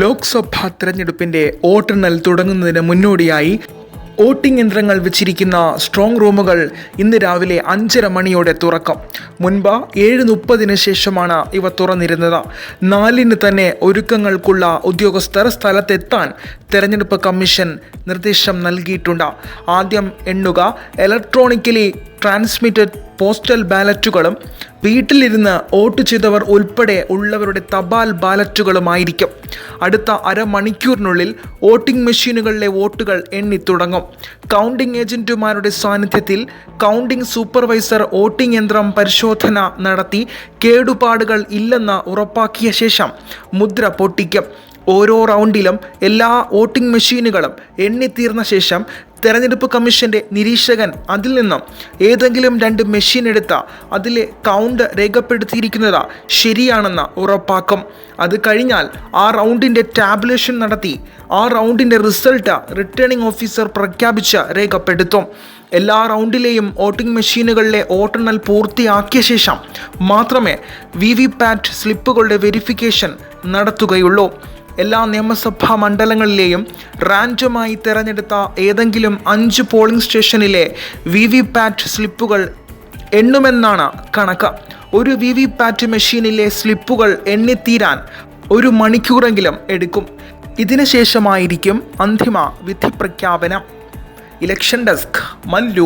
ലോക്സഭാ തെരഞ്ഞെടുപ്പിന്റെ വോട്ടെണ്ണൽ തുടങ്ങുന്നതിന് മുന്നോടിയായി വോട്ടിംഗ് യന്ത്രങ്ങൾ വെച്ചിരിക്കുന്ന സ്ട്രോങ് റൂമുകൾ ഇന്ന് രാവിലെ അഞ്ചര മണിയോടെ തുറക്കും. മുൻപ് ഏഴ് മുപ്പതിന് ശേഷമാണ് ഇവ തുറന്നിരുന്നത്. നാലിന് തന്നെ ഒരുക്കങ്ങൾക്കുള്ള ഉദ്യോഗസ്ഥർ സ്ഥലത്തെത്താൻ തെരഞ്ഞെടുപ്പ് കമ്മീഷൻ നിർദ്ദേശം നൽകിയിട്ടുണ്ട്. ആദ്യം എണ്ണുക ഇലക്ട്രോണിക്കലി ട്രാൻസ്മിറ്റഡ് പോസ്റ്റൽ ബാലറ്റുകളും വീട്ടിലിരുന്ന് വോട്ട് ചെയ്തവർ ഉൾപ്പെടെ ഉള്ളവരുടെ തപാൽ ബാലറ്റുകളുമായിരിക്കും. അടുത്ത അരമണിക്കൂറിനുള്ളിൽ വോട്ടിംഗ് മെഷീനുകളിലെ വോട്ടുകൾ എണ്ണി തുടങ്ങും. കൗണ്ടിംഗ് ഏജന്റുമാരുടെ സാന്നിധ്യത്തിൽ കൗണ്ടിംഗ് സൂപ്പർവൈസർ വോട്ടിംഗ് യന്ത്രം പരിശോധന നടത്തി കേടുപാടുകൾ ഇല്ലെന്ന് ഉറപ്പാക്കിയ ശേഷം മുദ്ര പൊട്ടിക്കും. ഓരോ റൗണ്ടിലും എല്ലാ വോട്ടിംഗ് മെഷീനുകളും എണ്ണിത്തീർന്ന ശേഷം തെരഞ്ഞെടുപ്പ് കമ്മീഷന്റെ നിരീക്ഷകൻ അതിൽ നിന്നും ഏതെങ്കിലും രണ്ട് മെഷീൻ എടുത്ത അതിലെ കൗണ്ട് രേഖപ്പെടുത്തിയിരിക്കുന്നത് ശരിയാണെന്ന് ഉറപ്പാക്കും. അത് കഴിഞ്ഞാൽ ആ റൗണ്ടിന്റെ ടാബുലേഷൻ നടത്തി ആ റൗണ്ടിന്റെ റിസൾട്ട് റിട്ടേണിംഗ് ഓഫീസർ പ്രഖ്യാപിച്ച് രേഖപ്പെടുത്തും. എല്ലാ റൗണ്ടിലെയും വോട്ടിംഗ് മെഷീനുകളിലെ വോട്ടെണ്ണൽ പൂർത്തിയാക്കിയ ശേഷം മാത്രമേ വി വി പാറ്റ് സ്ലിപ്പുകളുടെ വെരിഫിക്കേഷൻ നടത്തുകയുള്ളൂ. എല്ലാ നിയമസഭാ മണ്ഡലങ്ങളിലെയും റാൻഡമായി തിരഞ്ഞെടുത്ത ഏതെങ്കിലും അഞ്ച് പോളിംഗ് സ്റ്റേഷനിലെ വി വി പാറ്റ് സ്ലിപ്പുകൾ എണ്ണുമെന്നാണ് കണക്ക്. ഒരു വി വി പാറ്റ് മെഷീനിലെ സ്ലിപ്പുകൾ എണ്ണിത്തീരാൻ ഒരു മണിക്കൂറെങ്കിലും എടുക്കും. ഇതിനു ശേഷമായിരിക്കും അന്തിമ വിധി പ്രഖ്യാപനം ഇലക്ഷൻ ഡെസ്ക് മല്ലു